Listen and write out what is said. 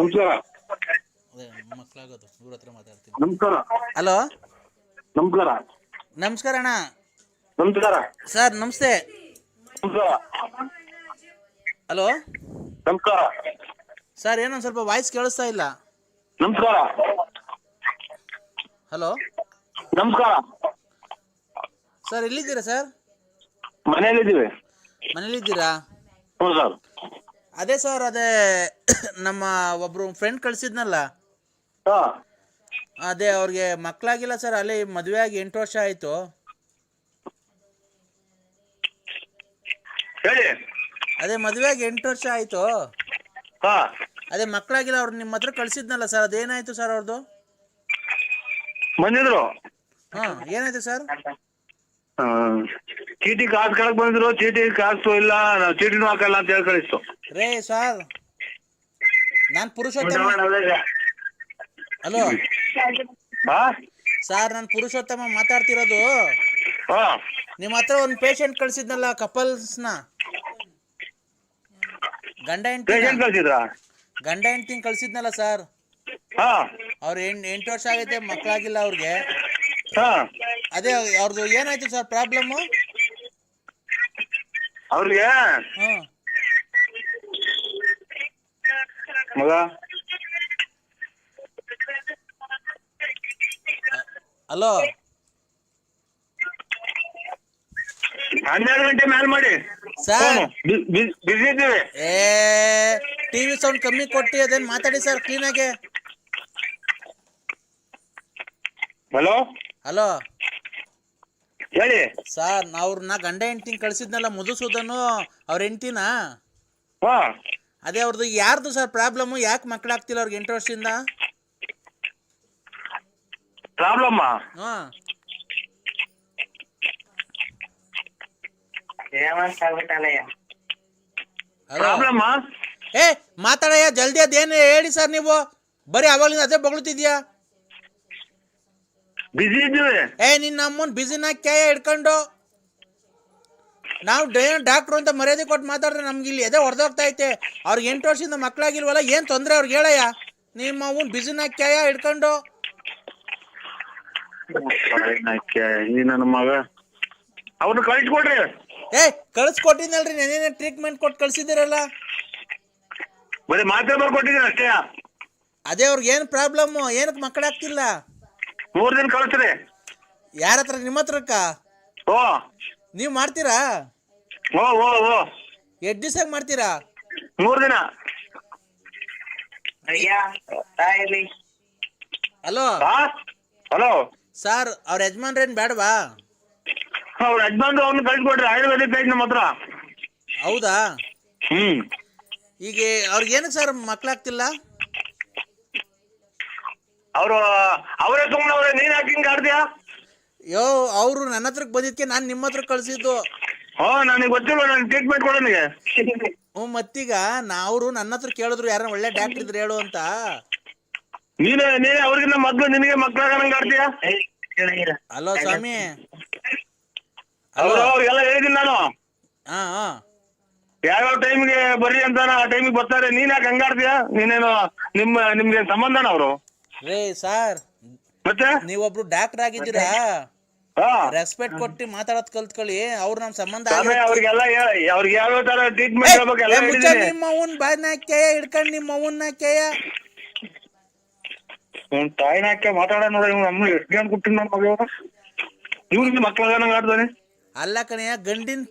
ನಮಸ್ಕಾರ. ಅದೇ ಮಕ್ಕಳಾಗೋದು ಇವ್ರ ಹತ್ರ ಮಾತಾಡ್ತೀನಿ. ನಮಸ್ಕಾರ. ಹಲೋ? ನಮಸ್ಕಾರ. ನಮಸ್ಕಾರ ಅಣ್ಣ. ನಮಸ್ಕಾರ. ಸರ್ ನಮಸ್ತೆ. ನಮಸ್ಕಾರ. ಹಲೋ? ನಮಸ್ಕಾರ. ಸರ್ ಏನೊಂದು ಸ್ವಲ್ಪ ವಾಯ್ಸ್ ಕೇಳಿಸ್ತಾ ಇಲ್ಲ. ನಮಸ್ಕಾರ. ಹಲೋ? ನಮಸ್ಕಾರ. ಸರ್ ಎಲ್ಲಿದ್ದೀರಾ ಸರ್? ಮನೆಯಲ್ಲಿದ್ದೀವಿ. ಮನೇಲಿದ್ದೀರಾ ಹ್ಞೂ ಸರ್. ಅದೇ ಸರ್ ಅದೇ ನಮ್ಮ ಒಬ್ರು ಫ್ರೆಂಡ್ ಕಳ್ಸಿದ್ನಲ್ಲ? ಹಾಂ. ಅದೇ ಅವ್ರಿಗೆ ಮಕ್ಕಳಾಗಿಲ್ಲ ಸರ್ ಅಲ್ಲಿ ಮದುವೆ ಆಗಿ ಎಂಟು ವರ್ಷ ಆಯ್ತು. ಹೇಳಿ. ಅದೇ ಮದುವೆ ಆಗಿ ಎಂಟು ವರ್ಷ ಆಯ್ತು. ಹಾಂ. ಅದೇ ಮಕ್ಕಳಾಗಿಲ್ಲ ಅವ್ರು ನಿಮ್ಮ ಹತ್ರ ಕಳ್ಸಿದ್ನಲ್ಲ ಸರ್ ಅದೇನಾಯ್ತು ಸರ್ ಅವ್ರದ್ದು ಬಂದಿದ್ರು ಹಾ ಏನಾಯ್ತು ಸರ್? ಆ, ಚೀಟಿ ಕಾಸು ಕಳಕ್ ಬಂದ್ರು ಚೀಟಿ ಕಾಸು ಇಲ್ಲ ನಾವು ಚೀಟಿನೂ ಹಾಕಲ್ಲ ಅಂತ ಹೇಳಿ ಕಳಿಸ್ತು. ರೇ ಸರ್ ನಾನು ಪುರುಷೋತ್ತಮ ಹಲೋ. ಹಾ? ಸರ್ ನಾನು ಪುರುಷೋತ್ತಮ ಮಾತಾಡ್ತಿರೋದು. ನಿಮ್ ನಿಮ್ಮ ಹತ್ರ ಒಂದು ಪೇಷಂಟ್ ಕಪಲ್ಸ್ ಕಪಲ್ಸ್ನ ಗಂಡ ಹೆಂಡತಿ ಪೇಷಂಟ್ ಕಳ್ಸಿದ್ರ? ಗಂಡ ಹೆಂಡತಿ ಕಳ್ಸಿದ್ನಲ್ಲ ಸರ್. ಹಾ. ಅವ್ರು ಎಂಟು ಎಂಟು ವರ್ಷ ಆಗೈತೆ ಮಕ್ಕಳಾಗಿಲ್ಲ ಅವ್ರಿಗೆ. ಹಾಂ. ಅದೇ ಅವ್ರದ್ದು ಏನಾಯ್ತು ಸರ್ ಪ್ರಾಬ್ಲಮ್ ಅವ್ರಿಗೆ? ಮಗ? ಹಲೋ? ಹನ್ನೆರಡು ಗಂಟೆ ಮ್ಯಾಲ್ ಮಾಡಿ. ಸರ್. ಬಿಸಿ ಇದ್ದೀವಿ. ಏ ಟಿವಿ ಸೌಂಡ್ ಕಮ್ಮಿ ಕೊಟ್ಟಿ ಅದೇನ್ ಮಾತಾಡಿ ಸರ್ ಕ್ಲೀನಾಗೆ ಹಲೋ? ಹಲೋ? ಹೇಳಿ. ಸರ್ ಅವ್ರನ್ನ ಗಂಡ ಹೆಂಡತಿ ಕಳ್ಸಿದ್ನಲ್ಲ ಮುದುಸೋದನು ಅವ್ರ ಹೆಂಡತಿನ? ಹಾಂ. ಅದೇ ಅವ್ರದ್ದು ಯಾರ್ದು ಸರ್ ಪ್ರಾಬ್ಲಮ್ ಯಾಕೆ ಮಕ್ಕಳಾಗ್ತಿಲ್ಲ ಅವ್ರಿಗೆ ಎಂಟು ವರ್ಷದಿಂದ? ಪ್ರಾಬ್ಲಮ್ಮ? ಹಾ. ಹಲೋ. ಪ್ರಾಬ್ಲಮ್ಮ? ಏ ಮಾತಾಡಯ್ಯ ಜಲ್ದಿ ಅದೇನು ಹೇಳಿ ಸರ್ ನೀವು? ಬರೀ ಅವಾಗಲಿಂದ ಅದೇ ಬೊಗಳ್ತಿದ್ಯಾ? ಬಿಸಿ ಇದ್ದೀವಿ ಏ ನಿನ್ನ ಅಮ್ಮನ್ ಬಿಸಿನ ಕ್ಯಾಯ ಹಿಡ್ಕೊಂಡು? ನಾವು ಡಾಕ್ಟ್ರು ಅಂತ ಮರ್ಯಾದೆ ಕೊಟ್ಟು ಮಾತಾಡಿದ್ರೆ ನಮ್ಗೆ ಇಲ್ಲಿ ಎದೆ ಹೊಡೆದೋಗ್ತಾ ಐತೆ. ಅವ್ರಿಗೆ ಎಂಟು ವರ್ಷದಿಂದ ಮಕ್ಕಳಾಗಿಲ್ವಲ್ಲ ಏನು ತೊಂದರೆ ಅವ್ರಿಗೆ ಹೇಳಯ್ಯ? ನಿಮ್ಮ ಅವನ್ ಬಿಸಿನ ಕ್ಯಾಯ ಹಿಡ್ಕೊಂಡು? ಈ ನನ್ನ ಮಗ. ಅವ್ರನ್ನ ಕಳಿಸ್ಕೊಡ್ರಿ. ಏ ಕಳಿಸ್ಕೊಟ್ಟಿದ್ನಲ್ರಿ ನೆನೇನೆ ಟ್ರೀಟ್ಮೆಂಟ್ ಕೊಟ್ಟು ಕಳ್ಸಿದ್ದೀರಲ್ಲ? ಬರೀ ಮಾತ್ರೆ ಬರ್ಕೊಟ್ಟಿದ್ದೀನಿ ಅಷ್ಟೇ. ಅದೇ ಅವ್ರಿಗೆ ಏನು ಪ್ರಾಬ್ಲಮ್ಮು ಏನಕ್ಕೆ ಮಕ್ಕಳಾಗ್ತಿಲ್ಲ ಮೂರ್ ದಿನ ಕಳಿಸ್ರಿ. ಯಾರ ಹತ್ರ? ನಿಮ್ಮ ಹತ್ರಕ್ಕ? ಓ ನೀವ್ ಮಾಡ್ತೀರಾ? ಓ ಓ ಓ ಎಷ್ಟು ದಿವಸ ಮಾಡ್ತೀರಾ? ಮೂರ್ ದಿನ. ಹಲೋ. ಹಾ? ಹಲೋ. ಸರ್ ಅವ್ರ ಯಜಮಾನ್ರೇನ್ ಬೇಡವಾ ಅವ್ರ ಯಜಮಾನ್ರು ಕಳ್ಸಿ ಕಳಿಸ್ಕೊಡ್ರಿ ಆಯುರ್ವೇದಿಕ್ ಐತಿ ನಮ್ಮ ಹತ್ರ. ಹೌದಾ? ಹ್ಮ್. ಈಗ ಅವ್ರಿಗೆ ಏನಕ್ಕೆ ಸರ್ ಮಕ್ಕಳಾಗ್ತಿಲ್ಲ ಅವರು ಅವರೇ ತಗೊಂಡವ್ರೆ ನೀನ್ ಯಾಕೆ ಹಿಂಗ್ ಆಡ್ದ್ಯಾ? ಯೋ ಅವ್ರು ನನ್ನ ಹತ್ರಕ್ಕೆ ಬಂದಿದ್ಕೆ ನಾನು ನಿಮ್ಮ ಹತ್ರ ಕಳ್ಸಿದ್ದು. ಓ ನನಗೆ ಗೊತ್ತಿಲ್ಲ ನಾನು ಟ್ರೀಟ್ಮೆಂಟ್ ಕೊಡೋನಿಗೆ ಹ್ಞೂ ಮತ್ತೀಗ ಅವರು ನನ್ನ ಹತ್ರ ಕೇಳಿದ್ರು ಯಾರ ಒಳ್ಳೆ ಡಾಕ್ಟರ್ ಇದ್ರೆ ಹೇಳು ಅಂತ. ನೀನೇ ನೀನೇ ಅವ್ರಿಗಿಂತ ಮೊದ್ಲು ನಿನಗೆ ಮಕ್ಳಾಗಂಗ್ ಆಡ್ತೀಯಾ ಹಲೋ ಸ್ವಾಮಿ. ಅವ್ರು ಅವ್ರಿಗೆಲ್ಲ ಹೇಳಿದ್ದೀನಿ ನಾನು. ಹಾ ಹಾ. ಯಾವ್ಯಾವ ಟೈಮ್ಗೆ ಬರ್ರಿ ಅಂತ ಆ ಟೈಮಿಗೆ ಬರ್ತಾರೆ. ನೀನ್ ಯಾಕೆ ಹಂಗಾಡ್ತೀಯಾ ನೀನೇನು ನಿಮ್ಮ ನಿಮ್ಗೆ ಸಂಬಂಧನ ಅವರು? ರೇ ಸರ್ ಮತ್ತೆ? ನೀವೊಬ್ರು ಡಾಕ್ಟರ್ ಆಗಿದ್ದೀರಾ? ರೆಸ್ಪೆಕ್ಟ್ ಕೊಟ್ಟು ಮಾತಾಡೋದ್ ಕಲ್ತ್ಕೊಳ್ಳಿ. ಅವ್ರ ನಮ್ ಸಂಬಂಧ. ಅವ್ರಿಗೆಲ್ಲ ಅವ್ರಿಗೆ ಯಾವ್ಯಾವ ತರ ಟ್ರೀಟ್ಮೆಂಟ್ ಹೇಳ್ಬೇಕು ಎಲ್ಲ ಏ, ನಿಮ್ಮ ಅವನ್ ಬಾಯ್ನ ಕೇಯ ಹಿಡ್ಕೊಂಡು ನಿಮ್ಮ ಅವನ್ನ ಕೇಯ ಅವ್ನ್ ತಾಯಿನ ಹಾಕಿ ಮಾತಾಡ ನೋಡ ಇವ್ನು ನಮ್ಮ ಎಷ್ಟು ಜನ ಕೊಟ್ಟಿನ ಮಗ ಇವ್ನಿಗೆ ಮಕ್ಳಾಗಂಗ್ ಆಡ್ತಾನೆ ಅಲ್ಲ ಕಣಯ್ಯ ಗಂಡಿನ ಪ್ರಾಬ್ಲಮ್